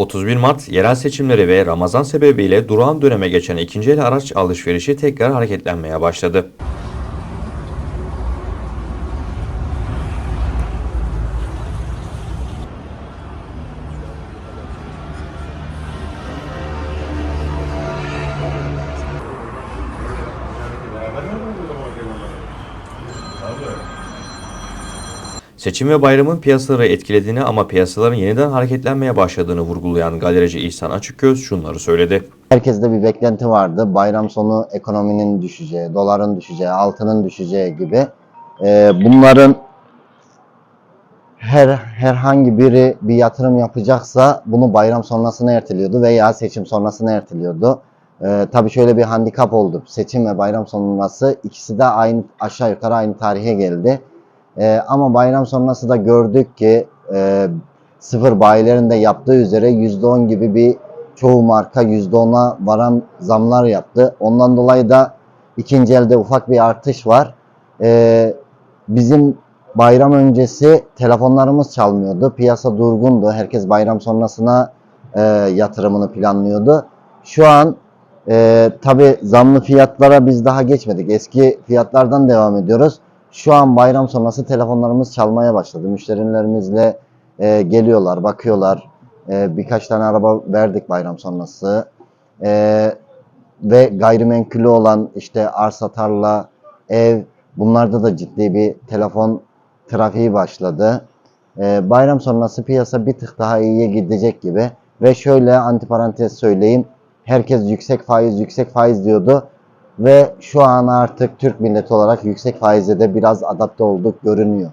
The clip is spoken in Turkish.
31 Mart yerel seçimleri ve Ramazan sebebiyle durağan döneme geçen ikinci el araç alışverişi tekrar hareketlenmeye başladı. Seçim ve bayramın piyasaları etkilediğini ama piyasaların yeniden hareketlenmeye başladığını vurgulayan galerici İhsan Açıkgöz şunları söyledi. Herkeste bir beklenti vardı. Bayram sonu ekonominin düşeceği, doların düşeceği, altının düşeceği gibi. Ee, bunların her herhangi biri bir yatırım yapacaksa bunu bayram sonrasına erteliyordu veya seçim sonrasına erteliyordu. Ee, tabii şöyle bir handikap oldu. Seçim ve bayram sonrası ikisi de aynı aşağı yukarı aynı tarihe geldi. Ee, ama bayram sonrası da gördük ki e, sıfır bayilerin de yaptığı üzere %10 gibi bir çoğu marka %10'a varan zamlar yaptı. Ondan dolayı da ikinci elde ufak bir artış var. Ee, bizim bayram öncesi telefonlarımız çalmıyordu. Piyasa durgundu. Herkes bayram sonrasına e, yatırımını planlıyordu. Şu an e, tabi zamlı fiyatlara biz daha geçmedik. Eski fiyatlardan devam ediyoruz. Şu an bayram sonrası telefonlarımız çalmaya başladı. Müşterilerimizle e, geliyorlar, bakıyorlar. E, birkaç tane araba verdik bayram sonrası. E, ve gayrimenkulü olan işte arsa, tarla, ev bunlarda da ciddi bir telefon trafiği başladı. E, bayram sonrası piyasa bir tık daha iyiye gidecek gibi. Ve şöyle antiparantez söyleyeyim. Herkes yüksek faiz, yüksek faiz diyordu. Ve şu an artık Türk milleti olarak yüksek faize de biraz adapte olduk görünüyor.